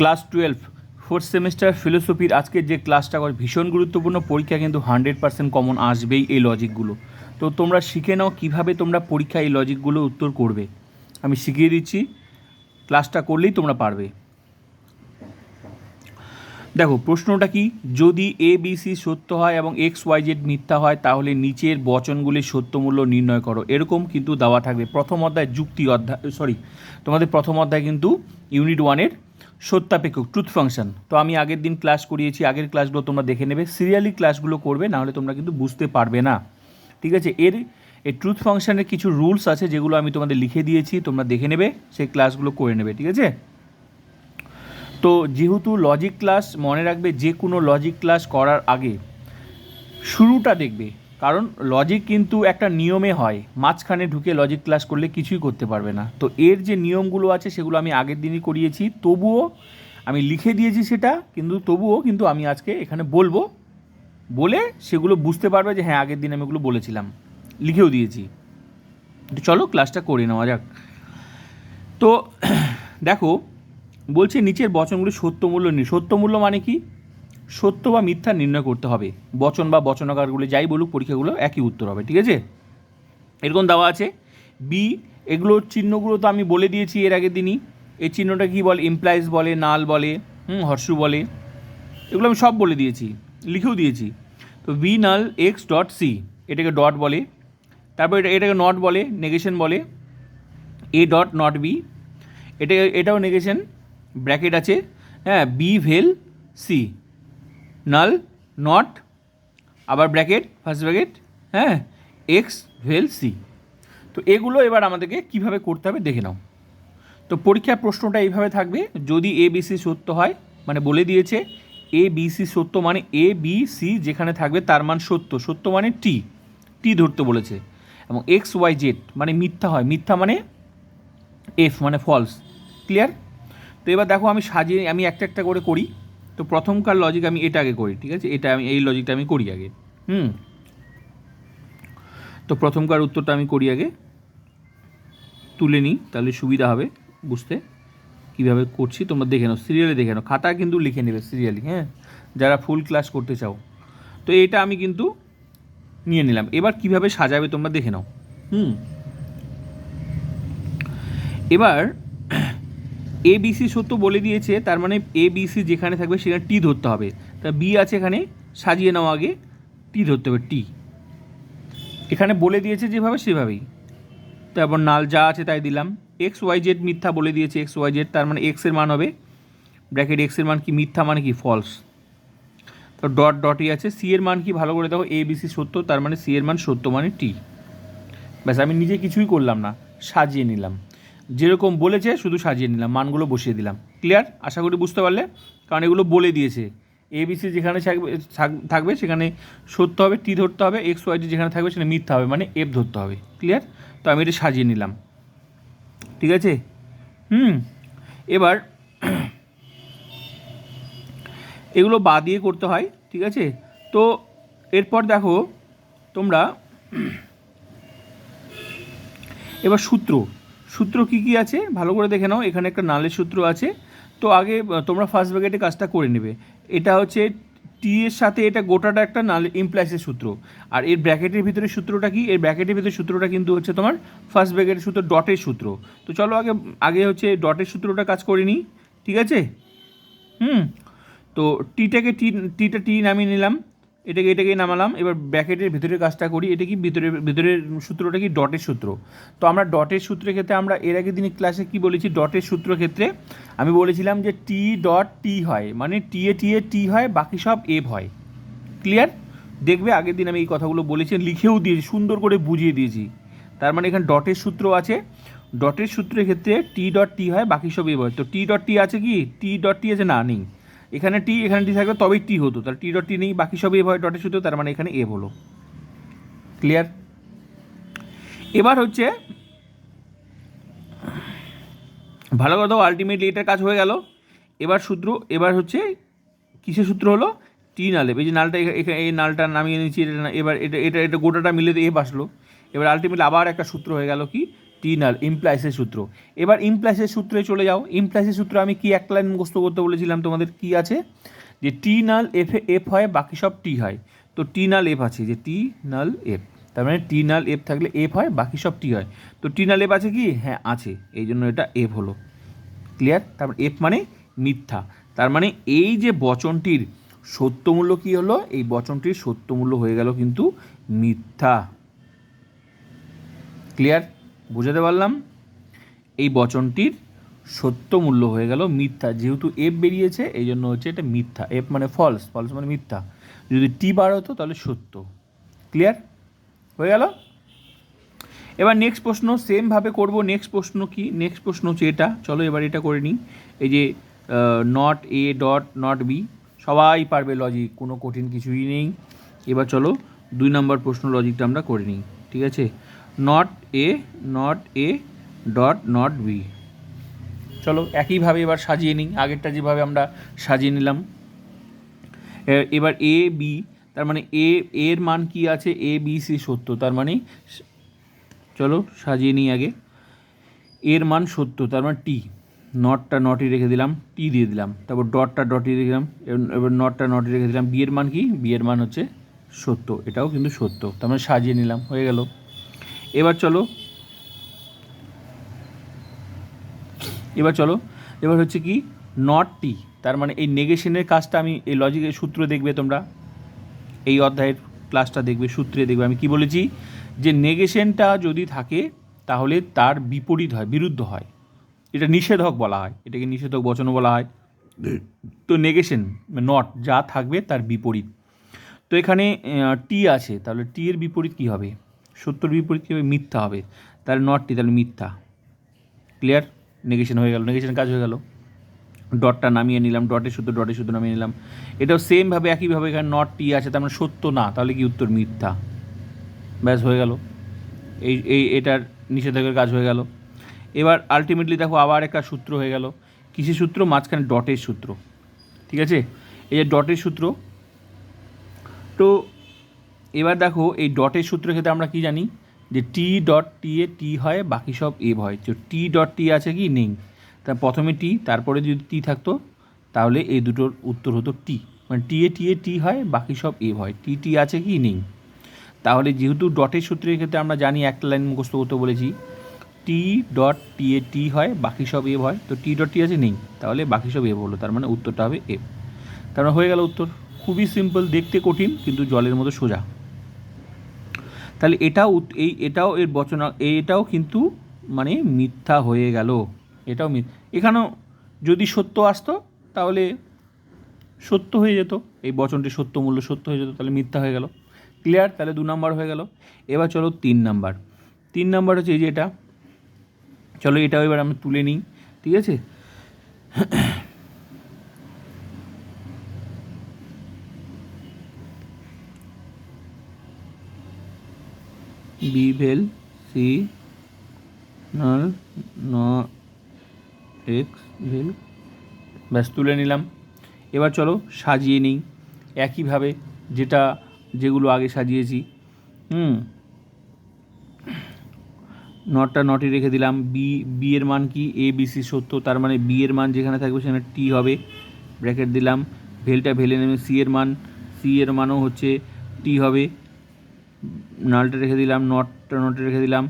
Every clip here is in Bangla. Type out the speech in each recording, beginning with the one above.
ক্লাস টুয়েলভ ফোর্থ সেমিস্টার ফিলোসফির আজকের যে ক্লাসটা করে ভীষণ গুরুত্বপূর্ণ, পরীক্ষা কিন্তু হান্ড্রেড পার্সেন্ট কমন আসবেই এই লজিকগুলো তো তোমরা শিখে নাও কীভাবে তোমরা পরীক্ষা এই লজিকগুলো উত্তর করবে। আমি শিখিয়ে দিচ্ছি, ক্লাসটা করলেই তোমরা পারবে। দেখো, প্রশ্নটা কি? যদি এ বি সি সত্য হয় এবং এক্স ওয়াই জেড মিথ্যা হয়, তাহলে নিচের বচনগুলির সত্যমূল্য নির্ণয় করো। এরকম কিন্তু দেওয়া থাকবে। প্রথম অধ্যায় যুক্তি অধ্যায় সরি তোমাদের প্রথম অধ্যায় কিন্তু ইউনিট ওয়ানের সত্যাপেক্ষক ট্রুথ ফাংশন তো আমি আগের দিন ক্লাস করিয়েছি, আগের ক্লাসগুলো তোমরা দেখে নেবে। সিরিয়ালি ক্লাসগুলো করবে নাহলে তোমরা কিন্তু বুঝতে পারবে না। ঠিক আছে? এর এই ট্রুথ ফাংশনের কিছু রুলস আছে, যেগুলো আমি তোমাদের লিখে দিয়েছি, তোমরা দেখে নেবে, সেই ক্লাসগুলো করে নেবে, ঠিক আছে? তো যেহেতু লজিক ক্লাস মনে রাখবে, যে কোনো লজিক ক্লাস করার আগে শুরুটা দেখবে। কারণ লজিক কিন্তু একটা নিয়মে হয়। মাঝখানে ঢুকে লজিক ক্লাস করলে কিছুই করতে পারবে না। তো এর যে নিয়মগুলো আছে সেগুলো আমি আগের দিনই করিয়েছি। তবুও আমি লিখে দিয়েছি সেটা, কিন্তু তবুও কিন্তু আমি আজকে এখানে বলব বলে সেগুলো বুঝতে পারবে যে হ্যাঁ আগের দিন আমি ওগুলো বলেছিলাম। লিখেও দিয়েছি। তো চলো ক্লাসটা করে নেওয়া যাক। তো দেখো, বলছে নিচের বচনগুলি সত্যমূল্য নি সত্যমূল্য মানে কি? সত্য বা মিথ্যা নির্ণয় করতে হবে। বচন বা বচনাকারগুলি যাই বলুক, পরীক্ষাগুলো একই উত্তর হবে, ঠিক আছে? এরকম দেওয়া আছে। বি এগুলোর চিহ্নগুলো তো আমি বলে দিয়েছি এর আগের দিনই। এই চিহ্নটা কী বলে? ইমপ্লাইজ বলে নাল বলে, হুম হর্ষু বলে। এগুলো আমি সব বলে দিয়েছি, লিখেও দিয়েছি। তো B null X dot C এটাকে ডট বলে। তারপর এটা, এটাকে নট বলে নেগেশন বলে। এ ডট নট বি এটা এটাও নেগেশন ব্র্যাকেট আছে। হ্যাঁ B vel C null not আবার ব্র্যাকেট ফার্স্ট ব্র্যাকেট হ্যাঁ এক্স ভেল সি তো এগুলো এবার আমাদেরকে কীভাবে করতে হবে দেখে নাও। তো পরীক্ষার প্রশ্নটা এইভাবে থাকবে, যদি এ বি সি সত্য হয় মানে বলে দিয়েছে এ বি সি সত্য মানে এ বি সি যেখানে থাকবে তার মান সত্য। সত্য মানে টি টি ধরতে বলেছে। এবং এক্স ওয়াই জেড মানে মিথ্যা হয়। মিথ্যা মানে এফ মানে ফলস ক্লিয়ার তো এবার দেখো আমি সাজিয়ে, আমি একটা একটা করে করি। তো প্রথমকার লজিক আমি এটা আগে করি, ঠিক আছে? এটা আমি, এই লজিকটা আমি করি আগে। হুম? তো প্রথমকার উত্তরটা আমি করি আগে। তুলে নিই, তাহলে সুবিধা হবে বুঝতে। কীভাবে করছি, তোমরা দেখে নাও সিরিয়ালে দেখে নাও। খাতা কিন্তু লিখে নেবে সিরিয়ালি হ্যাঁ? যারা ফুল ক্লাস করতে চাও। তো এটা আমি কিন্তু নিয়ে নিলাম। এবার কীভাবে সাজাবে তোমরা দেখে নাও। হুম? এবার এ বিসি সত্য বলে দিয়েছে, তার মানে এ বিসি যেখানে থাকবে সেখানে টি ধরতে হবে। তা বি আছে এখানে, সাজিয়ে নাও আগে টি ধরতে হবে টি এখানে বলে দিয়েছে যেভাবে সেভাবেই। তারপর নাল যা আছে তাই দিলাম। এক্স ওয়াই জেড মিথ্যা বলে দিয়েছে এক্স ওয়াই জেড তার মানে এক্সের মান হবে। ব্র্যাকেট এক্সের মান কি মিথ্যা মানে কি ফলস তো ডট ডটই আছে। সি এর মান কি ভালো করে দেখো এ বিসি সত্য, তার মানে সি এর মান সত্য মানে টি ব্যাস, আমি নিজে কিছুই করলাম না, সাজিয়ে নিলাম। যেরকম বলেছে, শুধু সাজিয়ে নিলাম, মানগুলো বসিয়ে দিলাম। ক্লিয়ার আশা করি বুঝতে পারলে? কারণ এগুলো বলে দিয়েছে। এবিসি যেখানে থাকবে, থাক- থাকবে, সেখানে সত্য হবে টি ধরতে হবে এক্স ওয়াই যেখানে থাকবে, সেখানে মিথ্যা হবে মানে এফ ধরতে হবে। ক্লিয়ার তো আমি এটা সাজিয়ে নিলাম। ঠিক আছে? হুম। এবার, এগুলো বা দিয়ে করতে হয়, ঠিক আছে? তো এরপর দেখো, তোমরা, এবার সূত্র। সূত্র কি কি আছে? ভালো করে দেখে নাও, এখানে একটা নালের সূত্র আছে। তো আগে তোমরা ফার্স্ট ব্র্যাকেটে কাজটা করে নেবে। এটা হচ্ছে টি এর সাথে এটা গোটাটা একটা নাল ইমপ্লাইসের সূত্র। আর এর ব্র্যাকেটের ভিতরে সূত্রটা কি? এর ব্র্যাকেটের ভিতরে সূত্রটা কিন্তু হচ্ছে তোমার ফার্স্ট ব্র্যাকেটের সূত্র ডটের সূত্র। তো চলো আগে আগে হচ্ছে ডটের সূত্রটা কাজ করে নিই। ঠিক আছে? হুম? তো টিটাকে টি টিটা টি নামিয়ে নিলাম। এটাকে এটাকে নামালাম। এবার ব্র্যাকেটের ভিতরের কাজটা করি। এটা কি ভিতরে ভিতরের সূত্রটা কি? ডটের সূত্র। তো আমরা ডটের সূত্রের ক্ষেত্রে আমরা এর আগের দিন ক্লাসে কি বলেছি? ডটের সূত্র ক্ষেত্রে আমি বলেছিলাম যে টি ডট টি হয় মানে টি এ টি এ টি হয়, বাকি সব এফ হয় ক্লিয়ার দেখবে আগের দিন আমি এই কথাগুলো বলেছি, লিখেও দিয়েছি, সুন্দর করে বুঝিয়ে দিয়েছি। তার মানে এখানে ডটের সূত্র আছে। ডটের সূত্রের ক্ষেত্রে টি ডট টি হয়, বাকি সব এফ হয় তো টি ডট টি আছে কি? টি ডট টি আছে না? নেই। এখানে টি এখানে টি থাকবে তবেই টি হতো। তাহলে টি ডট টি নেই, বাকি সব এফ হয় ডটের সূত্র তার মানে এখানে এফ হলো। ক্লিয়ার এবার হচ্ছে, ভালো কথা আলটিমেটলি এটার কাজ হয়ে গেল। এবার সূত্র, এবার হচ্ছে, কিসের সূত্র হলো? টি নালে, এই যে নালটা এখা- এখা- এই নালটা নামিয়ে এটা এবার এটা এটা এটা গোটাটা মিলে এফ আসলো এবার আলটিমেটলি আবার একটা সূত্র হয়ে গেল কি? টি নাল ইমপ্লাইসের সূত্র। এবার ইমপ্লাইসের সূত্রে চলে যাও। ইমপ্লাইসের সূত্র আমি কি এক লাইন মুখস্থ করতে বলেছিলাম তোমাদের? কি আছে? যে টি নাল এফ এফ হয়, বাকি সব টি হয়। তো টি নাল এফ আছে, যে টি নাল এফ তার মানে টি নাল এফ থাকলে এফ হয়, বাকি সব টি হয়। তো টি নাল এফ আছে কি? হ্যাঁ আছে। এই জন্য এটা এফ হলো। ক্লিয়ার তারপর এফ মানে মিথ্যা। তার মানে এই যে বচনটির সত্যমূল্য কি হলো? এই বচনটির সত্যমূল্য হয়ে গেল কিন্তু মিথ্যা। ক্লিয়ার বুঝাতে পারলাম? এই বচনটির সত্য মূল্য হয়ে গেল মিথ্যা। যেহেতু এফ বেরিয়েছে, এই জন্য হচ্ছে এটা মিথ্যা। এফ মানে ফলস ফলস মানে মিথ্যা। যদি টি বার হতো, তাহলে সত্য। ক্লিয়ার হয়ে গেল? এবার নেক্সট প্রশ্ন সেমভাবে করব। নেক্সট প্রশ্ন কি? নেক্সট প্রশ্ন হচ্ছে এটা। চলো এবার এটা করে নিই। এই যে not A dot not B সবাই পারবে লজিক কোনো কঠিন কিছুই নেই। এবার চলো দুই নম্বর প্রশ্ন লজিকটা আমরা করে নিই। ঠিক আছে? Not A not A dot not B চলো, একইভাবে এবার সাজিয়ে নিই। আগেরটা যেভাবে আমরা সাজিয়ে নিলাম। এবার এ বি তার মানে এ এর মান কি আছে? এ বি সি সত্য তার মানে চলো, সাজিয়ে নিই আগে। এর মান সত্য তার মানে টি নটটা নটি রেখে দিলাম টি দিয়ে দিলাম। তারপর ডটটা ডটি রেখে দিলাম, এবার- নটটা নটি রেখে দিলাম। বিয়ের মান কি? বিয়ের মান হচ্ছে সত্য এটাও কিন্তু সত্য তার মানে সাজিয়ে নিলাম, হয়ে গেল। এবার চলো। এবার চলো। এবার হচ্ছে কি নট টি তার মানে এই নেগেশনের কাজটা আমি, এই লজিকের সূত্র দেখবে তোমরা। এই অধ্যায়ের ক্লাসটা দেখবে, সূত্রে দেখবে। আমি কি বলেছি, যে নেগেশনটা যদি থাকে, তাহলে তার বিপরীত হয়, বিরুদ্ধ হয়। এটা নিষেধক বলা হয়। এটাকে নিষেধক বচনও বলা হয়। তো নেগেশন নট যা থাকবে তার বিপরীত। তো এখানে টি আছে। তাহলে টি এর বিপরীত কী হবে? সত্যর বিপরীত কী হবে? মিথ্যা হবে। তাহলে নটটি তাহলে মিথ্যা। ক্লিয়ার নেগেশন হয়ে গেল। নেগেশন কাজ হয়ে গেল। ডটটা নামিয়ে নিলাম। ডটের শুদ্ধ ডটের শুদ্ধ নামিয়ে নিলাম। এটাও সেমভাবে একইভাবে এখানে নট টি আছে, তার মানে সত্য না। তাহলে কি উত্তর? মিথ্যা। ব্যাস, হয়ে গেল। এই এই, এটার নিষেধাজ্ঞার কাজ হয়ে গেল। এবার আলটিমেটলি দেখো আবার একটা সূত্র হয়ে গেল। কৃষি সূত্র? মাঝখানে ডটের সূত্র। ঠিক আছে? এই যে ডটের সূত্র, তো এবার দেখো এই ডটের সূত্রের ক্ষেত্রে আমরা কি জানি? যে টি ডট টি এ টি হয়, বাকি সব এভ হয়। তো টি ডট টি আছে কি? নেই। তা প্রথমে টি তারপরে যদি টি থাকতো, তাহলে এই দুটোর উত্তর হতো টি মানে টি এ টি এ টি হয়, বাকি সব এভ হয়। টি টি আছে কি? নেই। তাহলে যেহেতু ডটের সূত্রের ক্ষেত্রে আমরা জানি, একটা লাইন মুখস্থ করতে বলেছি টি ডট টি এ টি হয়, বাকি সব এভ হয়। তো টি ডট টি আছে? নেই। তাহলে বাকি সব এভ হলো। তার মানে উত্তরটা হবে এফ তার মানে হয়ে গেল উত্তর। খুবই সিম্পল দেখতে কঠিন, কিন্তু জলের মতো সোজা। তাহলে এটাও এই এটাও এর বচনা, এটাও কিন্তু মানে মিথ্যা হয়ে গেল। এটাও এখানেও যদি সত্য আসতো, তাহলে সত্য হয়ে যেত। এই বচনটি সত্য মূল্য সত্য হয়ে যেত, তাহলে মিথ্যা হয়ে গেল। ক্লিয়ার তাহলে দু নাম্বার হয়ে গেল। এবার চলো তিন নাম্বার। তিন নাম্বার হচ্ছে এই যে এটা। চলো এটাও এবার আমরা তুলে নিই। ঠিক আছে? বি ভেল সি নল ন এক্স ভেল। ব্যাস, তুলে নিলাম। এবার চলো সাজিয়ে নিই। একইভাবে যেটা, যেগুলো আগে সাজিয়েছি। হুম। নটটা নটি রেখে দিলাম। বি বি এর মান কি? এ বি সি সত্য তার মানে বি এর মান যেখানে থাকবে সেখানে টি হবে। ব্র্যাকেট দিলাম। ভেলটা ভেলে নেবে সি এর মান। সি এর মানও হচ্ছে টি হবে। নালটা রেখে দিলাম, নটটা নটে রেখে দিলাম।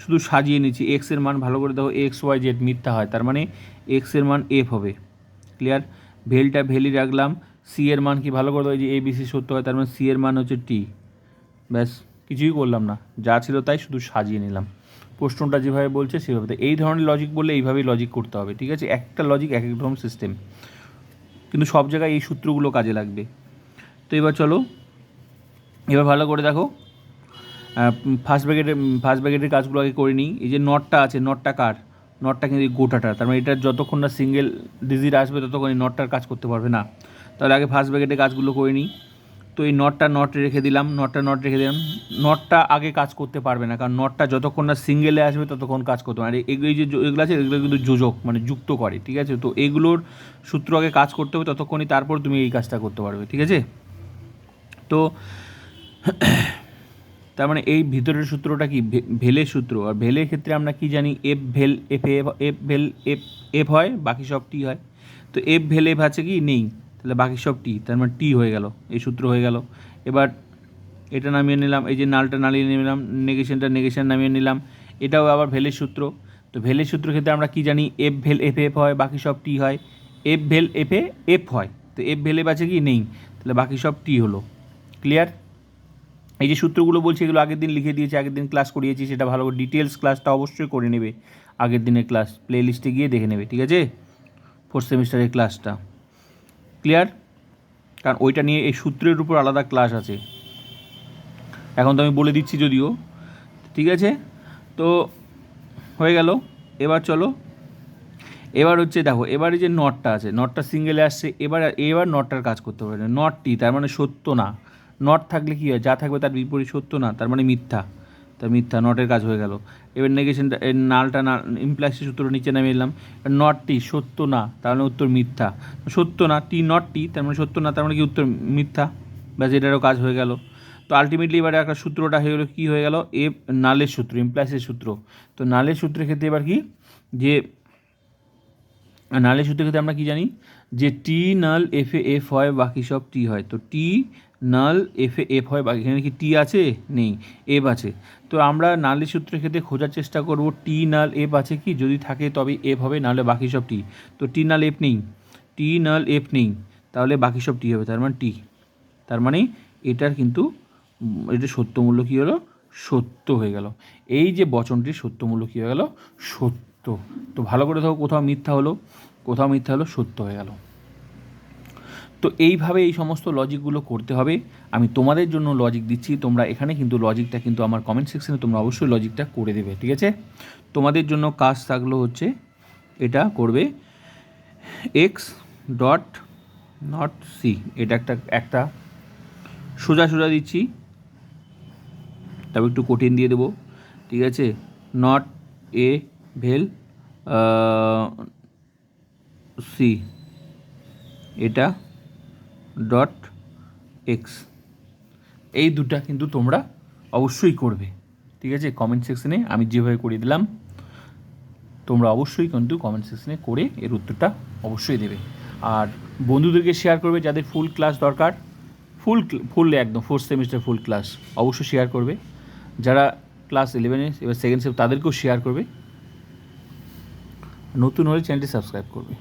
শুধু সাজিয়ে নিচ্ছি এক্সের মান ভালো করে দেখো এক্স ওয়াই জেড মিথ্যা হয়, তার মানে এক্সের মান এফ হবে। ক্লিয়ার ভেলটা ভেলি রাখলাম সি এর মান কি ভালো করে দেবো যে এ বি সি সত্য হয়, তার মানে সি এর মান হচ্ছে টি ব্যাস, কিছুই করলাম না, যা ছিল তাই শুধু সাজিয়ে নিলাম। প্রশ্নটা যেভাবে বলছে, সেভাবে। এই ধরনের লজিক বললে এইভাবেই লজিক করতে হবে, ঠিক আছে? একটা লজিক এক এক রকম সিস্টেম কিন্তু সব জায়গায় এই সূত্রগুলো কাজে লাগবে। তো এবার চলো, এবার ভালো করে দেখো ফার্স্ট ব্র্যাকেটের ফার্স্ট ব্র্যাকেটের কাজগুলো আগে করে নিই। এই যে নটটা আছে নটটা কার? নটটা কিন্তু গোটাটা তার মানে এটা যতক্ষণ না সিঙ্গেল ডিজিট আসবে, ততক্ষণ এই নটটার কাজ করতে পারবে না। তাহলে আগে ফার্স্ট ব্র্যাকেটের কাজগুলো করে নিই। তো এই নটটা নট রেখে দিলাম নটটা নট রেখে দিলাম। নটটা আগে কাজ করতে পারবে না, কারণ নটটা যতক্ষণ না সিঙ্গেলে আসবে, ততক্ষণ কাজ করতে পারে এগুলো যে, এগুলো আছে, এগুলো কিন্তু যোজক মানে যুক্ত করে, ঠিক আছে? তো এগুলোর সূত্র আগে কাজ করতে হবে, ততক্ষণই তারপর তুমি এই কাজটা করতে পারবে, ঠিক আছে? তো তার মানে এই ভিতরের সূত্রটা কি? ভে- ভেলের সূত্র। আর ভেলের ক্ষেত্রে আমরা কি জানি? F vel F F F vel F F হয়, বাকি সব টি হয়। তো এফ ভেল এফ আছে কি? নেই। তাহলে বাকি সব টি তার মানে টি হয়ে গেল। এই সূত্র হয়ে গেল। এবার এটা নামিয়ে নিলাম। এই যে নালটা নামিয়ে নিলাম, নেগেশনটা নেগেশন নামিয়ে নিলাম। এটাও আবার ভেলের সূত্র। তো ভেলের সূত্র ক্ষেত্রে আমরা কি জানি? এফ ভেল এফ এফ হয়, বাকি সব টি হয়। F well F A F হয়। তো এফ ভেল এফ আছে কি? নেই। তাহলে বাকি সব টি হলো। ক্লিয়ার এই যে সূত্রগুলো বলছি, এগুলো আগের দিন লিখে দিয়েছি, আগের দিন ক্লাস করিয়েছি, সেটা ভালো করে ডিটেলস ক্লাসটা অবশ্যই করে নেবে। আগের দিনের ক্লাস প্লে লিস্টে গিয়ে দেখে নেবে, ঠিক আছে? ফোর্থ সেমিস্টারের ক্লাসটা ক্লিয়ার কারণ ওইটা নিয়ে এই সূত্রের উপর আলাদা ক্লাস আছে। এখন তো আমি বলে দিচ্ছি যদিও, ঠিক আছে? তো হয়ে গেল। এবার চলো। এবার হচ্ছে দেখো, এবারে যে নটটা আছে, নটটা সিঙ্গেলে আসছে, এবার এবার নটটার কাজ করতে পারে নটটি, তার মানে সত্য না। নট থাকলে কী হয়? যা থাকবে তার বিপরীত সত্য না, তার মানে মিথ্যা। তার মিথ্যা নটের কাজ হয়ে গেল। এবার নেগেশনটা এর নালটা না ইমপ্লাসের সূত্র নিচে নামে এলাম নটটি সত্য না, তার মানে উত্তর মিথ্যা। সত্য না, টি নটটি তার মানে সত্য না, তার মানে কি উত্তর মিথ্যা? ব্যাস, এটারও কাজ হয়ে গেল। তো আলটিমেটলি এবারে একটা সূত্রটা হয়ে গেলো, কী হয়ে গেল? এ নালের সূত্র ইমপ্লাসের সূত্র। তো নালের সূত্রের ক্ষেত্রে এবার কি? যে নালের সূত্রের ক্ষেত্রে আমরা কি জানি? যে টি নাল এফ এ এফ হয়, বাকি সব টি হয়। তো টি নাল এফ এ এফ হয়, বাকি এখানে কি টি আছে? নেই এফ আছে। তো আমরা নালের সূত্রের ক্ষেত্রে খোঁজার চেষ্টা করব টি নাল এফ আছে কি? যদি থাকে তবে এফ হবে, নাহলে বাকি সব টি তো টি নাল এফ নেই টি নাল এফ নেই, তাহলে বাকি সব টি হবে, তার মানে টি তার মানে এটার কিন্তু এটা সত্য মূল্য কী হলো? সত্য হয়ে গেল। এই যে বচনটির সত্য মূল্য কী হয়ে গেল? সত্য। তো ভালো করে দেখো কোথাও মিথ্যা হলো, কোথাও মিথ্যা হলো, সত্য হয়ে গেল। তো এইভাবে এই সমস্ত লজিকগুলো করতে হবে। আমি তোমাদের জন্য লজিক দিচ্ছি, তোমরা এখানে কিন্তু লজিকটা কিন্তু আমার কমেন্ট সেকশনে তোমরা অবশ্যই লজিকটা করে দেবে, ঠিক আছে? তোমাদের জন্য কাজ থাকল হচ্ছে, এটা করবে এক্স ডট নট সি এটা একটা একটা সোজা সোজা দিচ্ছি। তবে একটু কঠিন দিয়ে দেবো, ঠিক আছে? নট এ ভেল সি, এটা ডট এক্স। এই দুটা কিন্তু তোমরা অবশ্যই করবে। ঠিক আছে? কমেন্ট সেকশনে আমি যেভাবে করে দিলাম, তোমরা অবশ্যই কিন্তু কমেন্ট সেকশনে করে এর উত্তরটা অবশ্যই দেবে। আর বন্ধুদেরকে শেয়ার করবে যাদের ফুল ক্লাস দরকার ফুল ফুল একদম ফোর্থ সেমিস্টার ফুল ক্লাস অবশ্যই শেয়ার করবে। যারা ক্লাস ইলেভেনে এবার সেকেন্ড সেম তাদেরকেও শেয়ার করবে। নতুন হলে চ্যানেলটি সাবস্ক্রাইব করবে।